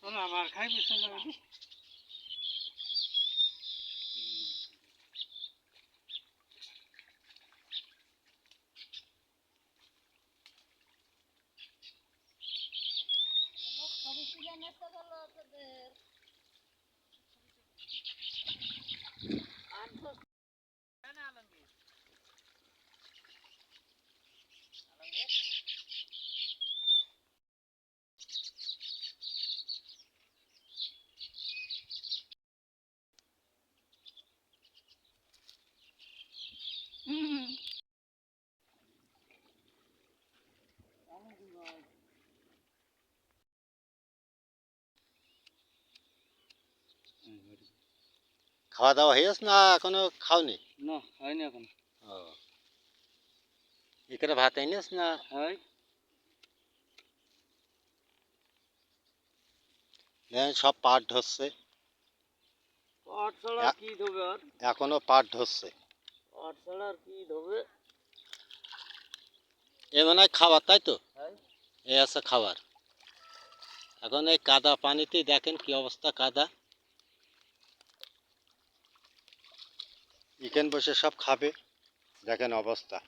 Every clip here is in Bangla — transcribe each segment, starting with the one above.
Sonra var kaybetsin öyle. Allah kabul edene kadar lazımdır. খাওয়া দাওয়া হয়ে না এখনও খাওনি? না হয়নি এখন। ও। এখানে ভাত এনেস না? হয়। দেখেন সব পাট ধরছে। পাট ছাড়া কি ধোবে আর? এখনও পাট ধরছে। পাট ছাড়া আর কি ধোবে এ মনে হয় খাবার তাই তো? হ্যাঁ। এই আছে খাবার। এখন এই কাদা পানিতেই দেখেন কি অবস্থা কাদা। এখান বসে সব খাবে। দেখেন অবস্থা।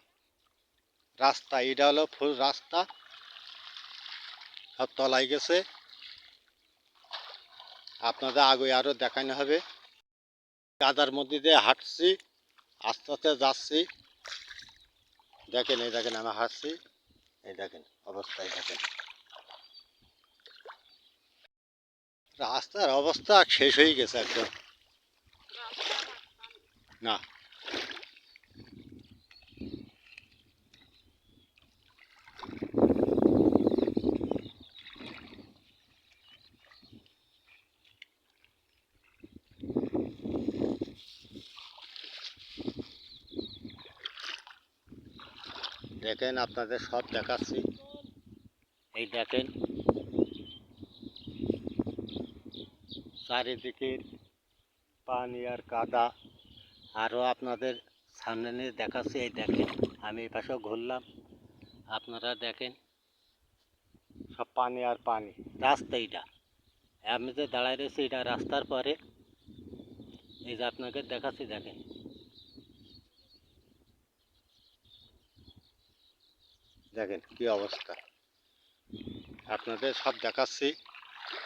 রাস্তা এটা হলো ফুল রাস্তা। সব তলায় গেছে। আপনাদের আগে আরও দেখানো হবে। কাদার মধ্যে দিয়ে হাঁটছি, আস্তে আস্তে যাচ্ছি। দেখেন, এই দেখেন আমি হাঁটছি। এই দেখেন অবস্থায় দেখেন। রাস্তার অবস্থা শেষ হয়ে গেছে একদম। না। দেখেন আপনাদের সব দেখাচ্ছি। এই দেখেন। চারিদিকের পানি আর কাদা। আরও আপনাদের সামনে নিয়ে দেখাচ্ছি, এই দেখেন, আমি এই পাশেও ঘুরলাম। আপনারা দেখেন, সব পানি আর পানি, রাস্তা এইটা। আমি যে দাঁড়ায় রয়েছি, এটা রাস্তার পরে। এই যে আপনাকে দেখাচ্ছি, দেখেন। দেখেন কি অবস্থা। আপনাদের সব দেখাচ্ছি।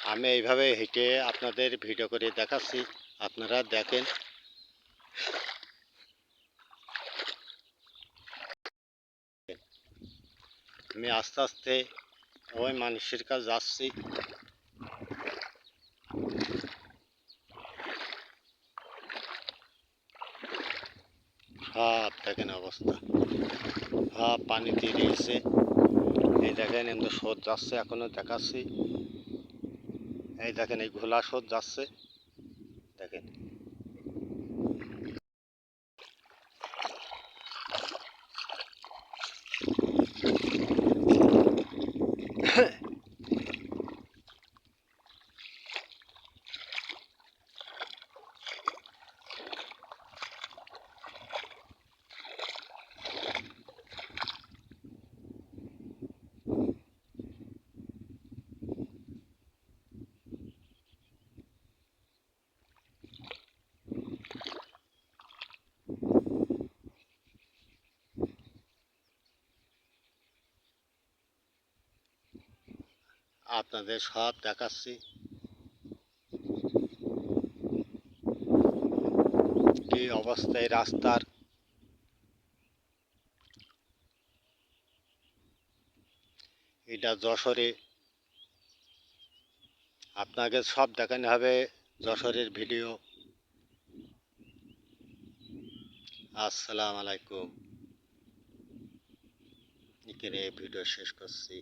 আমি এইভাবে হেঁটে আপনাদের ভিডিও করে দেখাচ্ছি। আপনারা দেখেন আমি আস্তে আস্তে ওই মানুষের কাছে যাচ্ছি সব দেখেন অবস্থা। সব পানিতে রয়েছে এই দেখেন, এমনি স্রোত যাচ্ছে, এখনও দেখাচ্ছি। এই দেখেন, এই ঘোলা স্রোত যাচ্ছে। আপনাদের সব দেখাচ্ছি। কি অবস্থায় রাস্তার? এটা যশোরে। আপনাকে সব দেখানো হবে যশোরের ভিডিও। আসসালামু আলাইকুম। এখানে ভিডিও শেষ করছি।